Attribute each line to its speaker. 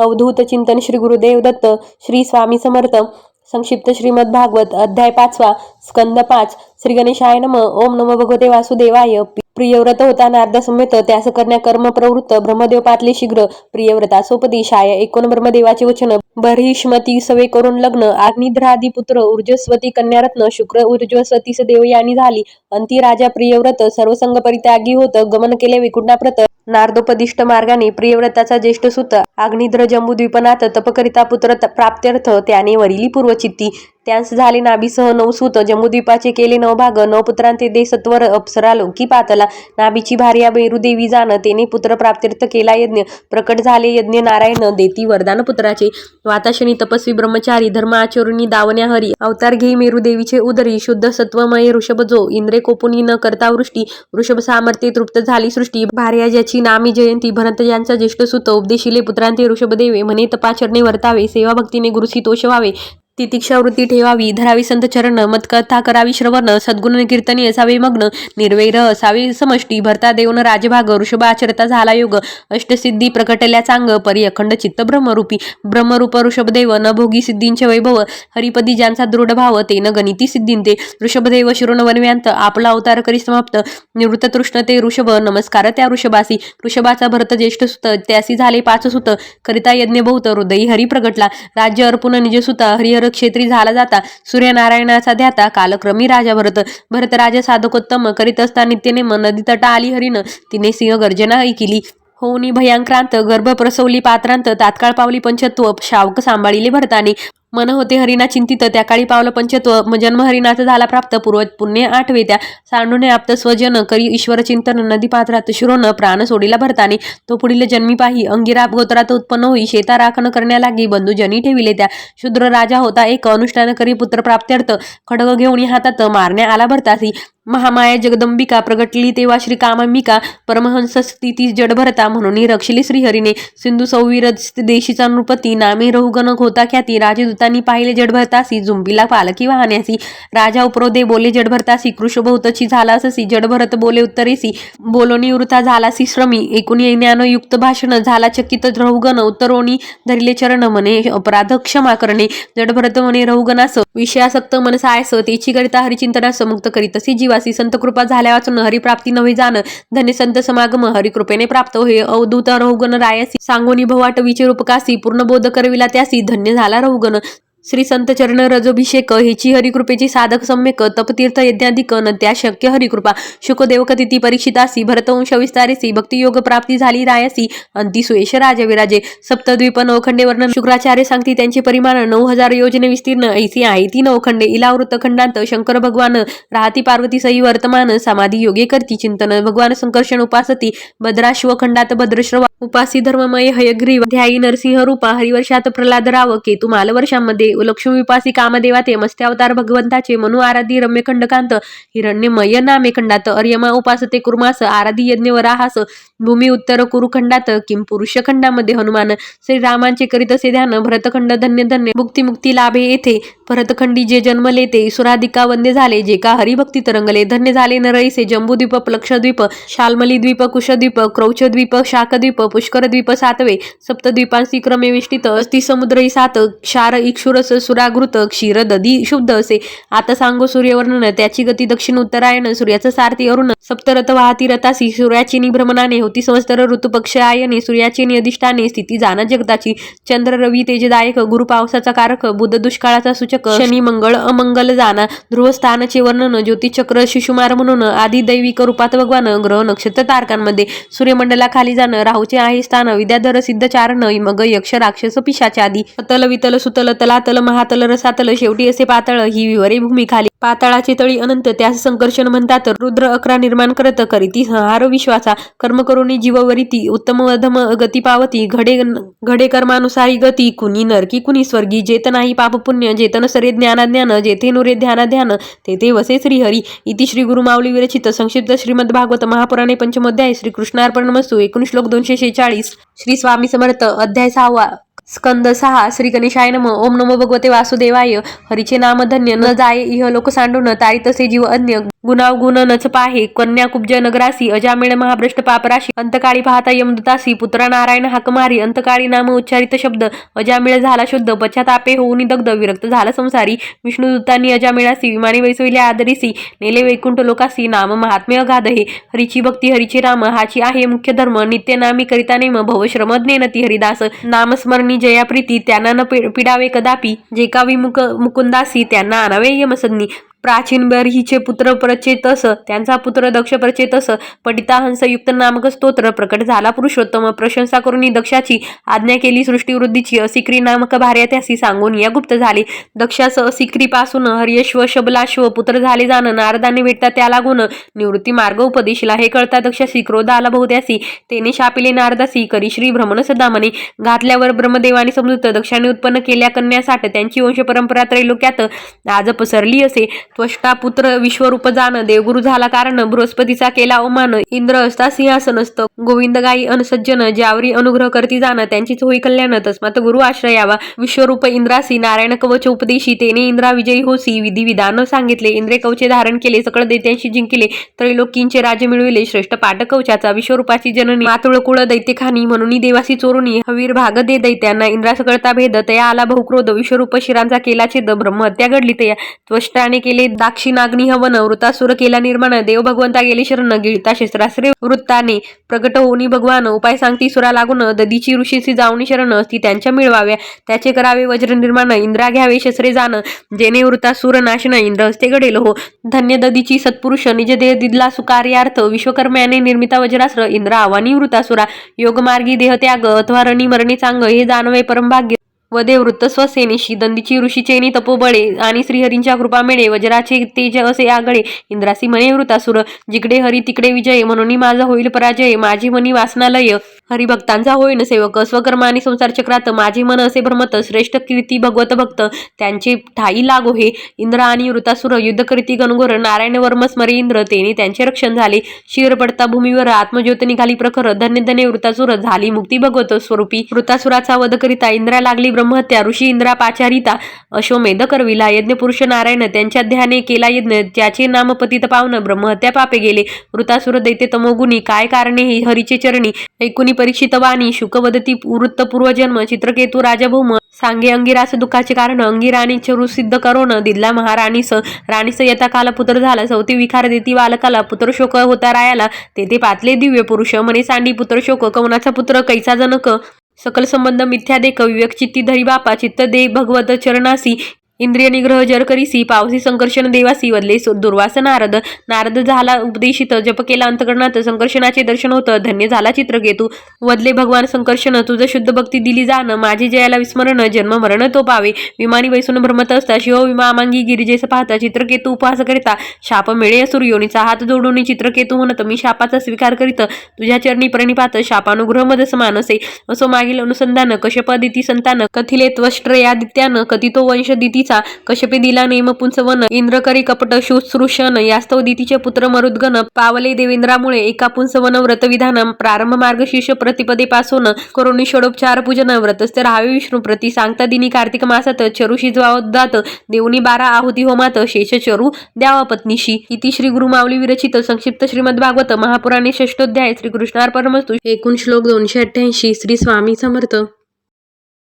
Speaker 1: अवधूत चिंतन श्री गुरुदेव दत्त श्री स्वामी समर्थ संक्षिप्त श्रीमद भागवत अध्याय पाचवा स्कंद पाच श्री गणेशाय नम ओम नमो भगवते वासुदेवाय. प्रियव्रत होता नारद समेत त्यास करण्या कर्म प्रवृत्त ब्रह्मदेव पातले शीघ्र प्रियव्रता सोपदेशाय एकोण ब्रह्मदेवाचे वचन बर्हिष्मती सवे करून लग्न अग्निध्रादी पुत्र ऊर्जस्वती कन्यारत्न शुक्र ऊर्जस्वतीस देवयानी झाली. अंती राजा प्रियव्रत सर्वसंग परित्यागी होत गमन केले विकुंडाप्रत नारदोपदिष्ट मार्गाने प्रियव्रताचा ज्येष्ठ सुत अग्निद्र जंबूद्वीपनाथ तपकरिता पुत्र प्राप्त्यर्थ त्याने वरिली पूर्वचित्ती. त्यांस झाले नाभीसह नऊ सुत. जम्बूद्वीपाचे केले नऊ भाग. नऊ पुत्रांते दे सत्वर अप्सरा लोकी पातला. नाभीची भार्या बेरुदेवी जाण तेने पुत्र प्राप्त्यर्थ केला यज्ञ. प्रकट झाले यज्ञ नारायण देती वरदान पुत्राचे. वाताशनी तपस्वी ब्रह्मचारी धर्म आचरुणी दावण्या हरी. अवतार घेई मेरुदेवीचे उदरी. शुद्ध सत्वमय ऋषभ जो. इंद्रे कोपुनी न करता वृष्टी. वृषभ सामर्थ्ये तृप्त झाली सृष्टी. भार्या ज्याची नामी जयंती. भरत यांचा ज्येष्ठ सुत उपदेशिले पुत्रांते ऋषभदेवे म्हणे तपाचरणे वर्तावे सेवा भक्तीने गुरुसी तोष व्हावे तितिक्षावृत्ती ठेवावी. धरावी संत चरण मतकथा करावी श्रवण सद्गुण कीर्तनी असावे मग्न निर्वैर असावी समष्टी भरता देऊन राजभाग ऋषभाचरता झाला योग अष्टसिद्धी प्रकटल्या चांग परी अखंड चित्त ब्रह्मरूपी ब्रह्मरूप ऋषभदेव न भोगी सिद्धींचे वैभव हरिपदी ज्यांचा दृढ भाव ते न गणिती सिद्धींते ऋषभदेव शिरोन वनव्यांत आपला अवतार करी समाप्त निवृत्त तृष्ण ते ऋषभ नमस्कार त्या ऋषभासी ऋषभाचा भरत ज्येष्ठ सुत त्यासी झाले पाच सुत करिता यज्ञ बहुत हृदयी हरी प्रगटला राज्य अर्पुन निजसुता हरिहर क्षेत्री झाला जाता सूर्यनारायणाचा ध्याता कालक्रमी राजा भरत. भरतराजा साधकोत्तम करीत असता नित्यने नदी तटा आली हरिण तिने सिंह गर्जना केली. होऊनी भयांक्रांत गर्भ प्रसवली पात्रांत तात्काळ पावली पंचत्व शावक सांभाळिले भरताने. मन होते हरिणा चिंतित त्या काळी पावलं पंचत्व जन्म हरिणाचा झाला प्राप्त पूर्व पुण्य आठवे त्या सांडूने आप्त स्वजन करी ईश्वर चिंतन नदी पात्रात शिरोन प्राण सोडीला भरताने तो पुढील जन्मी पाही अंगिरा गोत्रात उत्पन्न होई शेता राखण करण्यालागी बंधू जनी ठेविले त्या शूद्र राजा होता एक अनुष्ठान करी पुत्र प्राप्त्यर्थ खडग घेऊन हातात मारण्या आला भरतासी महामाया जगदंबिका प्रगटली तेव्हा श्री कामांबिका परमहंस स्थिती जडभरता म्हणून रक्षली श्रीहरीने. सिंधू सौवीर देशीचा नृपती नामे रहुगणक होता ख्याती. राजदूतांनी पाहिले जडभरतासी झुंबीला पालकी वाहण्यासी. राजा उपरोदे बोले जडभरतासी कृषभौतची झाला जडभरत बोले उत्तरेसी. बोलोनी वृथा झालासी श्रमी. एकूण ज्ञानयुक्त भाषण झाला चकित रहुगण. उत्तरोनी धरिले चरण म्हणे अपराध क्षमा करणे. जडभरत म्हणे रहुगणास विषयासक्त मनसायस तेची करिता हरिचिंतनास मुक्त करीतसी जीवासी संत कृपा झाल्या वाचून हरिप्राप्ती नव्हे जाण. धन्य संत समागम हरिकृपेने प्राप्त होय. अवधूत रहुगण रायसी सांगोनी भवाट विचे रूपकासी पूर्ण बोध करविला त्यासी धन्य झाला रहुगण श्री संत चरण रजोभिषेक हेची हरिकृपेची साधक सम्यक तपतीर्थ यज्ञाधिक न त्या शक्य हरिकृपा शुकदेव कथिती परीक्षितासी भरतवंश विस्तारेसी भक्तियोग प्राप्ती झाली रायसी अंती सुयश राजविराजे सप्तद्वीप नवखंडे वर्णन शुक्राचार्य सांगती त्यांचे परिमाण नऊ हजार योजने विस्तीर्ण ऐसी आहे ती नवखंडे इलावृत्त खंडांत शंकर भगवान राहती पार्वती सई वर्तमान समाधी योगे करती चिंतन भगवान संकर्षण उपासती भद्राश्व खंडात भद्रश्रवा उपासी धर्ममय हयग्रीव ध्यायी नरसिंह रूपा हरिवर्षात प्रल्हाद राव केतु मालवर्षामध्ये लक्ष्मी विपासी कामदेवा ते मस्त्यावतार भगवंताचे मनु आराधी रम्य खंडकांत हिरण्यमय नामे खंडात अर्यमा उपासते कुर्मास आराधी यज्ञ वराहास भूमी उत्तर कुरुखंडात किम पुरुष खंडामध्ये हनुमान श्रीरामांचे करीत असे ध्यान भरतखंड धन्य धन्य मुक्ती मुक्ती लाभे येथे भरतखंडी जे जन्मले ते सुराधिका वंदे झाले जे का हरिभक्ती तरंगले धन्य झाले नरईसे जंबूद्वीप लक्षद्वीप शालमली द्वीप कुशद्वीप क्रौचद्वीप शाकद्वीप पुष्करद्वीप सातवे सप्तद्वीपांसी क्रमे विष्टित अस्ति सात क्षार इक्षुर थोडंसं सुरागृत क्षीर दधी शुद्ध असे. आता सांगो सूर्यवर्णन त्याची गती दक्षिण उत्तरायण सूर्याचं सारथी अरुण. सप्तरथ वाहती रथासी सूर्याची निभ्रमणाने होती संवत्सर ऋतुपक्ष आयने सूर्याची निधिष्ठाने स्थिती जाण जगताची. चंद्र रवी तेजदायक गुरु पावसाचा कारक बुध दुष्काळाचा सूचक शनी मंगळ अमंगल जाना ध्रुवस्थानचे वर्णन ज्योतिचक्र शिशुमार म्हणून आदी दैविक रूपात भगवान ग्रह नक्षत्र तारकांमध्ये. सूर्यमंडलाखाली जाणं राहूचे आहे स्थान विद्याधर सिद्ध चारण मग यक्ष राक्षस पिशाच्या आदी अतल वितल सुतल तलातल महातल रसातल शेवटी असे पातळ ही विवरे भूमी खाली पाताळाचे तळी अनंत त्यास संकर्षण म्हणतात. रुद्र अकरा निर्माण करत करीती संहार विश्वाचा कर्म करुणी जीववरिती उत्तम अधम गती पावती घडे घडे कर्मानुसारी गती कुणी नरकी कुणी स्वर्गी जेत नाही पाप पुण्य जेतन सरे ज्ञानाज्ञान जेथे नुरे ध्याना ध्यान तेथे वसे श्रीहरी. इति श्री गुरु माऊली विरचित संक्षिप्त श्रीमद भागवत महापुराणे पंचमोध्याय श्री कृष्णार्पण मस्तू एकूण श्लोक दोनशे शेचाळीस. श्री स्वामी समर्थ अध्याय सहावा स्कंद सहा श्री गणेशाय नम ओम नमो भगवते वासुदेवाय हरीचे नाम धन्य न जाय इह लोक सांडून तारी तसे जीव अन्य गुणाव गुण नच पाहे कन्या कुब्ज नगरासी अजामेळ महाभ्रष्ट पापराशी अंतकाळी पाहता यमदुतासी पुत्रा नारायण हाकमारी अंतकाळी नाम उच्चारित शब्द अजामेळ झाला शुद्ध पश्चातापे होऊन दग्ध विरक्त झाला संसारी विष्णुदूतांनी अजामेळासी विमानी वैसविले आदरीसी नेले वैकुंठ लोकासी नाम महात्म्य अगाध हे हरीची भक्ती हरीचे राम हाची आहे मुख्य धर्म नित्य नामी करिता नेम भव श्रमज्ञेनती हरिदास. नामस्मरणी जया प्रीती त्यांना न पिडावे कदापि. जे का विमुख मुकुंदासी त्यांना आणावे यमसज्ञी प्राचीन बर्हीचे पुत्र प्रचेतस त्यांचा पुत्र दक्ष प्रचेतस पटिता हंसयुक्त नामक स्तोत्र प्रकट झाला. पुरुषोत्तम प्रशंसा करून दक्षाची आज्ञा केली. सृष्टीवृद्धीची असिक्री नामक भार्या त्यासी सांगून या गुप्त झाले. दक्षास असिक्रीपासून हरियश्व शबलाश्व पुत्र झाले जाणं नारदाने भेटता त्याला गुण निवृत्ती मार्ग उपदेशला. हे कळता दक्षासी क्रोध आला बहुत्यासी तेने शापिले नारदासी करी श्री भ्रमण सदामने. घातल्यावर ब्रह्मदेवाने समजूत दक्षाने उत्पन्न केल्या कन्यासाठ त्यांची वंश परंपरा त्रैलोक्यात आज पसरली असे. त्वष्टा पुत्र विश्वरूप जाण देवगुरु झाला कारण बृहस्पतीचा केला अवमान. इंद्र असता सिंहासनस्थ गोविंद गायी अनसज्जन ज्यावरी अनुग्रह करती जाण त्यांचीच होई कल्याण. तस्मात गुरु आश्रयावा विश्वरूप इंद्रासी नारायण कवच उपदेशी तेने इंद्रा विजयी होसी. विधी विधान सांगितले. इंद्रे कवचे धारण केले सकळ दैत्यांशी जिंकले. त्रैलोकींचे राज्य मिळविले. श्रेष्ठ पाठ कवचाचा विश्वरूपाची जननी. मातुळ कुळ दैत्यखानी म्हणून देवासी चोरुनी. हवीर भाग दे दैत्यांना. इंद्रा सकळता भेद. तया आला बहुक्रोध. विश्वरूप शिरांचा केला छेद. ब्रह्महत्या घडली तया. त्वष्टाने केले दाक्षिणाग्नी हवन वृतासुर केला निर्माण देव भगवंता गेले शरण गिळता शस्त्रास्त्रे वृत्ताने. प्रगट होऊनी भगवान उपाय सांगती सुरा लागून. ददीची ऋषीची जावणी शरण ती त्यांच्या मिळवाव्या. त्याचे करावे वज्र निर्माण. इंद्रा घ्यावे शस्त्रे जाण. जेणे वृतासुर नाशन. इंद्र हस्ते घडेल हो. धन्य ददीची सत्पुरुष. निज देह दिदला सुकार्यार्थ. विश्वकर्म्याने निर्मिता वज्रास्त्र. इंद्र आवानी वृतासुरा योगमार्गी देहत्याग अथवा रणी मरणी चांग. हे जाणवे परमभाग्य. व वृत्त स्वसेनेशी दंदीची ऋषीचेनी तपोबळे आणि श्रीहरींच्या कृपा मिळे वज्राचे तेज असे आगळे इंद्रासी मने वृतासुर जिकडे हरी तिकडे विजय म्हणून माझा होईल पराजय माझी मनी वासनालय. हरिभक्तांचा होईन सेवक स्वकर्म आणि संसार चक्रात माझे मन असे भ्रमत श्रेष्ठ कीर्ती भगवत भक्त. त्यांचे ठाई लागो हे. इंद्र आणि वृतासुर युद्ध करीती गणगोर नारायण वर्म स्मरे इंद्र. तेने त्यांचे रक्षण झाले. शिर पडता भूमीवर आत्मज्योत निघाली प्रखर. धन्य धन्य वृतासुर झाली मुक्ती भगवत स्वरूपी. वृतासुराचा वध करिता इंद्रा लागली ब्रह्महत्या. ऋषी इंद्रा पाचारिता अश्वमेध करविला. यज्ञ पुरुष नारायण त्यांच्या ध्याने केला यज्ञ. ज्याचे नाम पतित पावन ब्रह्महत्या पापे गेले. वृतासुर दैते तमोगुणी. काय कारणे हे हरीचे चरणी? ऐकुनी परीक्षित वाणी शुकवदती वृत्तपूर्वजन्म चित्रकेतू राजभौम सांगे अंगिरास दुःखाचे कारण अंगिराणी चरु सिद्ध करोन दिदला महाराणीस राणीस येता काल पुत्र झाला सवती विखार देती बालकाला पुत्र शोक होता रायाला तेथे पातले दिव्य पुरुष मने सांडी पुत्र शोक कवनाचा पुत्र कैसा जनक सकल संबंध मिथ्या देख विवेक चित्ती धरी बापा चित्त दे भगवत चरणासी इंद्रिय निग्रह जर करीसी पावसी संकर्षण देवासी वदले सु- दुर्वास नारद. नारद झाला उपदेशित जप केला अंतकरणात संकर्षणाचे दर्शन होतं धन्य झाला चित्रकेतू वदले भगवान संकर्षण तुझं शुद्ध भक्ती दिली जाण माझी जयाला विस्मरण जन्म मरण तो पावे. विमानी वैसून भ्रमत असता शिव विमा मांगी गिरिजेस पाहता चित्रकेतू उपहास करिता. शाप मिळे सूर्योनीचा हात जोडून चित्रकेतू म्हणत मी शापाचा स्वीकार करीत तुझ्या चरणी प्रणिपात शापानुग्रह मद समान असे असो मागील अनुसंधान कशपदिती संतान कथिले त्वष्ट्रयादित्यान कथितो वंश दितीचा कश्यपे दिला नेम पुंसवन इंद्रकरी कपट शुश्रूषण. यास्तव दितीचे पुत्र मरुद्गण पावले देवेंद्रामुळे एका पुंसवन व्रतविधान प्रारंभ मार्ग शिष्य प्रतिपदेपासून करोनी षडोपचार पूजन व्रतस्थ राहावे विष्णू प्रती सांगता दिनी कार्तिक मासात चरु शिजवावदात देवनी बारा आहुती होमात शेष चरु द्यावा पत्नीशी. इति श्री गुरुमावली विरचित संक्षिप्त श्रीमद भागवत महापुराणे षष्टोध्याय श्री कृष्णार परमस्तु एकूण श्लोक दोनशे अठ्ठ्याऐंशी. श्री स्वामी समर्थ.